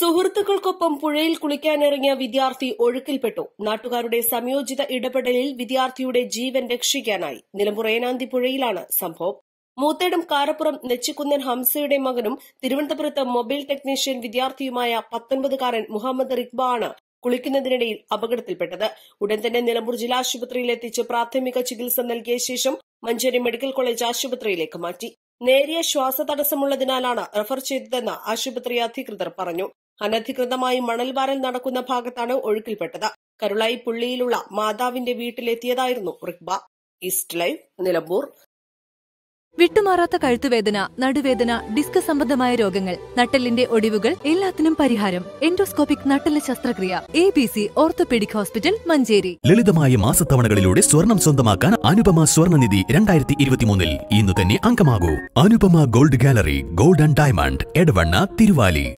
സുഹൃത്തുക്കൾക്കൊപ്പം പുഴയിൽ കുളിക്കാനിറങ്ങിയ വിദ്യാർത്ഥി ഒഴുക്കിൽപ്പെട്ടു. നാട്ടുകാരുടെ സംയോജിത ഇടപെടലിൽ വിദ്യാർത്ഥിയുടെ ജീവൻ രക്ഷിക്കാനായി നിലമ്പൂർ ഏനാന്തി പുഴയിലാണ് സംഭവം. മൂത്തേടം കാരപ്പുറം നെച്ചിക്കുന്നൻ ഹംസയുടെ മകനും തിരുവനന്തപുരത്ത് മൊബൈൽ ടെക്നീഷ്യൻ വിദ്യാർത്ഥിയുമായ പത്തൊൻപതുകാരൻ മുഹമ്മദ് റിക്ബ ആണ് കുളിക്കുന്നതിനിടയിൽ അപകടത്തിൽപ്പെട്ടത്. ഉടൻ തന്നെ നിലമ്പൂർ ജില്ലാ ആശുപത്രിയിൽ എത്തിച്ച് പ്രാഥമിക ചികിത്സ നൽകിയ ശേഷം മഞ്ചേരി മെഡിക്കൽ കോളേജ് ആശുപത്രിയിലേക്ക് മാറ്റി. നേരിയ ശ്വാസതടസ്സമുള്ളതിനാലാണ് റഫർ ചെയ്തതെന്ന് ആശുപത്രി അധികൃതർ പറഞ്ഞു. അനധികൃതമായി മണൽവാരൽ നടക്കുന്ന ഭാഗത്താണ് ഒഴുക്കിൽപ്പെട്ടത്. കരുളായി പുള്ളിയിലുള്ള മാതാവിന്റെ വീട്ടിലെത്തിയതായിരുന്നു റിക്ബ ഈസ്റ്റ് ലൈവ് നിലമ്പൂർ. വിട്ടുമാറാത്ത കഴുത്തുവേദന നടുവേദന ഡിസ്ക് സംബന്ധമായ രോഗങ്ങൾ നട്ടലിന്റെ ഒടിവുകൾ എല്ലാത്തിനും പരിഹാരം. എൻഡോസ്കോപ്പിക് നട്ടെല്ല് ശസ്ത്രക്രിയ. A B C orthopaedic hospital Manjeri. ലളിതമായ മാസത്തവണകളിലൂടെ സ്വർണം സ്വന്തമാക്കാൻ അനുപമ സ്വർണനിധി രണ്ടായിരത്തി ഇരുപത്തിമൂന്നിൽ ഇന്ന് തന്നെ അംഗമാകൂ. Anupama gold gallery gold and diamond Edavanna Thiruvali.